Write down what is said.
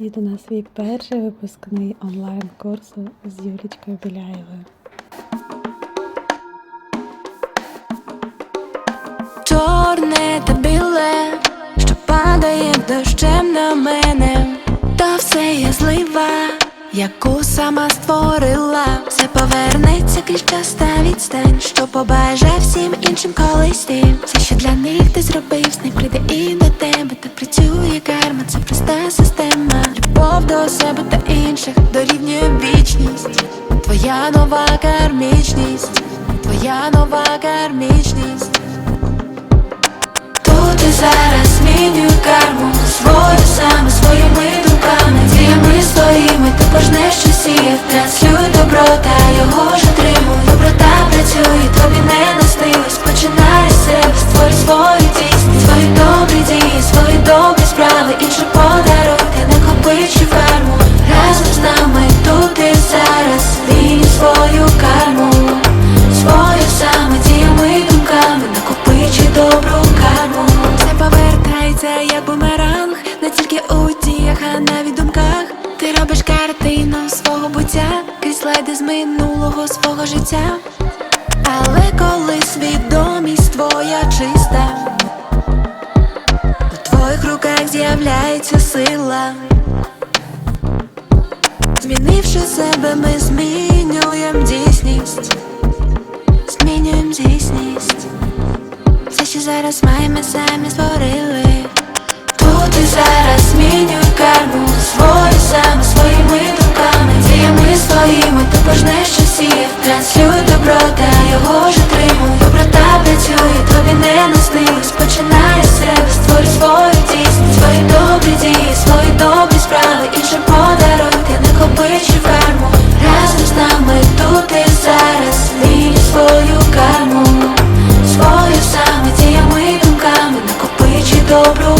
Їду на свій перший випускний онлайн-курсу з Юлічкою Біляєвою. Чорне та біле, що падає дощем на мене, та все є злива, яку сама створила, все повернеться крізь час та відстань, що побаже всім іншим колись ти Все, що для них ти зробив, з них прийде і до тебе, так працює карма, це проста Твоя нова кармічність, твоя нова кармічність. Тут і зараз змінюю карму свого буття Крізь слайди з минулого свого життя. Але коли свідомість твоя чиста. У твоїх руках з'являється сила. Змінивши себе, ми змінюємо дійсність. Змінюємо дійсність. Все, що зараз маємо, самі створили того ж отримую Доброта працює, тобі не наснилось Починай з себе, створи свою дійсність Свої добрі дії, свої добрі справи. Іншим подаруй, ти накопичу карму. Разом з нами тут і зараз. Змінюй свою карму. Свою саме діями думками. Накопичи добру